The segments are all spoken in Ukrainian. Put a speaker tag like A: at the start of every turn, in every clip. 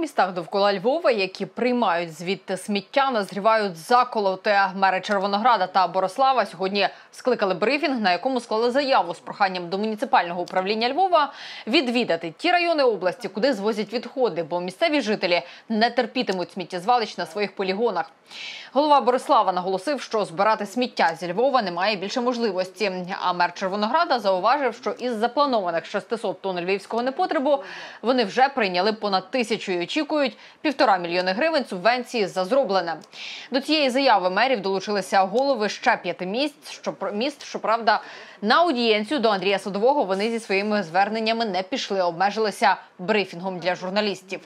A: містах довкола Львова, які приймають звідти сміття, назрівають заколоти. Мери Червонограда та Борислава сьогодні скликали брифінг, на якому склали заяву з проханням до муніципального управління Львова відвідати ті райони області, куди звозять відходи, бо місцеві жителі не терпітимуть сміттєзвалищ на своїх полігонах. Голова Борислава наголосив, що збирати сміття зі Львова немає більше можливості. А мер Червонограда зауважив, що із запланованих 600 тонн львівського непотребу вони вже прийняли понад тисячу очікують півтора мільйони гривень субвенції за зроблене. До цієї заяви мерів долучилися голови ще п'яти міст. Що міст, щоправда, на аудієнцію до Андрія Садового вони зі своїми зверненнями не пішли, обмежилися брифінгом для журналістів.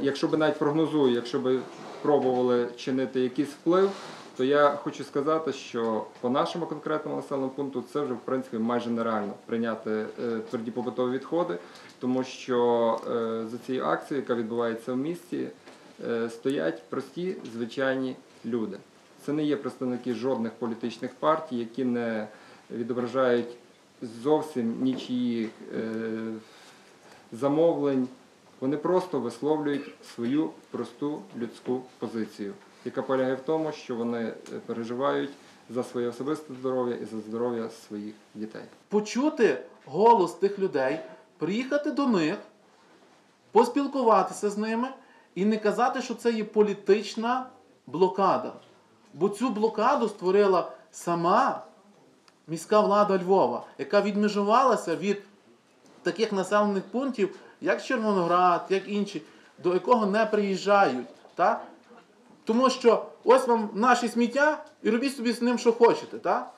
B: Якщо би навіть прогнозую, якщо би пробували чинити якийсь вплив, то я хочу сказати, що по нашому конкретному населеному пункту це вже в принципі майже нереально прийняти е, тверді побутові відходи, тому що е, за цією акцією, яка відбувається в місті, е, стоять прості звичайні люди. Це не є представники жодних політичних партій, які не відображають зовсім нічиїх замовлень. Вони просто висловлюють свою просту людську позицію, яка полягає в тому, що вони е, переживають за своє особисте здоров'я і за здоров'я своїх дітей.
C: почути голос тих людей, приїхати до них, поспілкуватися з ними і не казати, що це є політична блокада. Бо цю блокаду створила сама міська влада Львова, яка відмежувалася від таких населених пунктів, як Червоноград, як інші, до якого не приїжджають. Так? Тому що ось вам наші сміття і робіть собі з ним, що хочете. Так?